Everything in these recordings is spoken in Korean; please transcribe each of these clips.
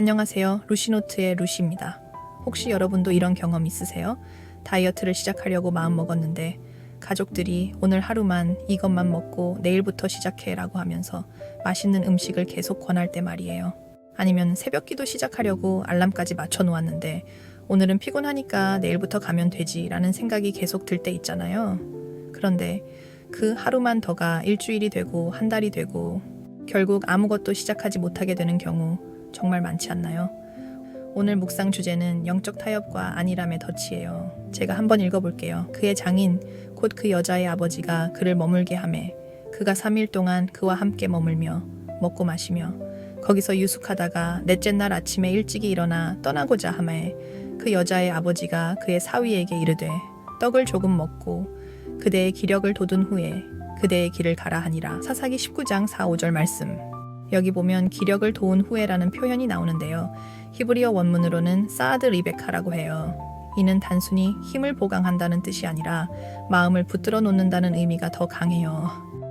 안녕하세요. 루시노트의 루시입니다. 혹시 여러분도 이런 경험 있으세요? 다이어트를 시작하려고 마음먹었는데 가족들이 오늘 하루만 이것만 먹고 내일부터 시작해 라고 하면서 맛있는 음식을 계속 권할 때 말이에요. 아니면 새벽 기도 시작하려고 알람까지 맞춰 놓았는데 오늘은 피곤하니까 내일부터 가면 되지 라는 생각이 계속 들 때 있잖아요. 그런데 그 하루만 더가 일주일이 되고 한 달이 되고 결국 아무것도 시작하지 못하게 되는 경우 정말 많지 않나요? 오늘 묵상 주제는 영적 타협과 안일함의 덫이에요. 제가 한번 읽어볼게요. 그의 장인, 곧 그 여자의 아버지가 그를 머물게 하매 그가 3일 동안 그와 함께 머물며 먹고 마시며 거기서 유숙하다가 넷째 날 아침에 일찍이 일어나 떠나고자 하매 그 여자의 아버지가 그의 사위에게 이르되 떡을 조금 먹고 그대의 기력을 돋운 후에 그대의 길을 가라 하니라. 사사기 19장 4, 5절 말씀. 여기 보면 기력을 도운 후에라는 표현이 나오는데요. 히브리어 원문으로는 사드 리베카라고 해요. 이는 단순히 힘을 보강한다는 뜻이 아니라 마음을 붙들어 놓는다는 의미가 더 강해요.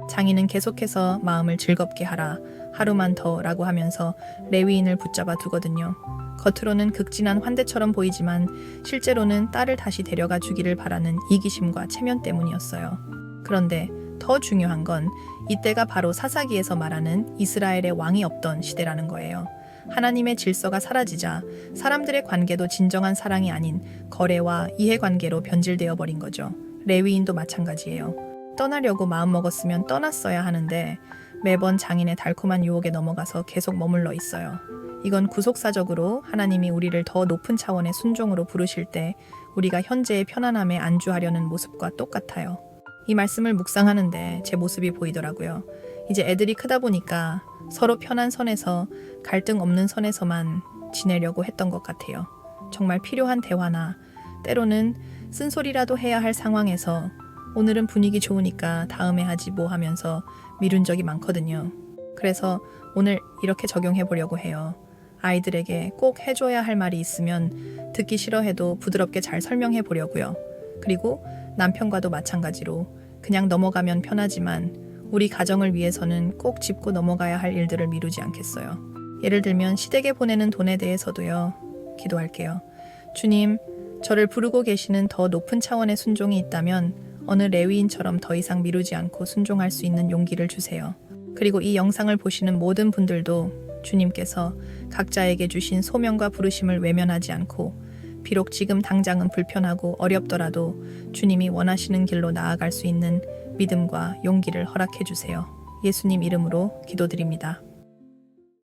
장인은 계속해서 마음을 즐겁게 하라, 하루만 더 라고 하면서 레위인을 붙잡아 두거든요. 겉으로는 극진한 환대처럼 보이지만 실제로는 딸을 다시 데려가 주기를 바라는 이기심과 체면 때문이었어요. 그런데 더 중요한 건 이때가 바로 사사기에서 말하는 이스라엘의 왕이 없던 시대라는 거예요. 하나님의 질서가 사라지자 사람들의 관계도 진정한 사랑이 아닌 거래와 이해관계로 변질되어 버린 거죠. 레위인도 마찬가지예요. 떠나려고 마음먹었으면 떠났어야 하는데 매번 장인의 달콤한 유혹에 넘어가서 계속 머물러 있어요. 이건 구속사적으로 하나님이 우리를 더 높은 차원의 순종으로 부르실 때 우리가 현재의 편안함에 안주하려는 모습과 똑같아요. 이 말씀을 묵상하는데 제 모습이 보이더라고요. 이제 애들이 크다 보니까 서로 편한 선에서 갈등 없는 선에서만 지내려고 했던 것 같아요. 정말 필요한 대화나 때로는 쓴소리라도 해야 할 상황에서 오늘은 분위기 좋으니까 다음에 하지 뭐 하면서 미룬 적이 많거든요. 그래서 오늘 이렇게 적용해 보려고 해요. 아이들에게 꼭 해줘야 할 말이 있으면 듣기 싫어해도 부드럽게 잘 설명해 보려고요. 그리고 남편과도 마찬가지로 그냥 넘어가면 편하지만 우리 가정을 위해서는 꼭 짚고 넘어가야 할 일들을 미루지 않겠어요. 예를 들면 시댁에 보내는 돈에 대해서도요. 기도할게요. 주님, 저를 부르고 계시는 더 높은 차원의 순종이 있다면 어느 레위인처럼 더 이상 미루지 않고 순종할 수 있는 용기를 주세요. 그리고 이 영상을 보시는 모든 분들도 주님께서 각자에게 주신 소명과 부르심을 외면하지 않고 비록 지금 당장은 불편하고 어렵더라도 주님이 원하시는 길로 나아갈 수 있는 믿음과 용기를 허락해 주세요. 예수님 이름으로 기도드립니다.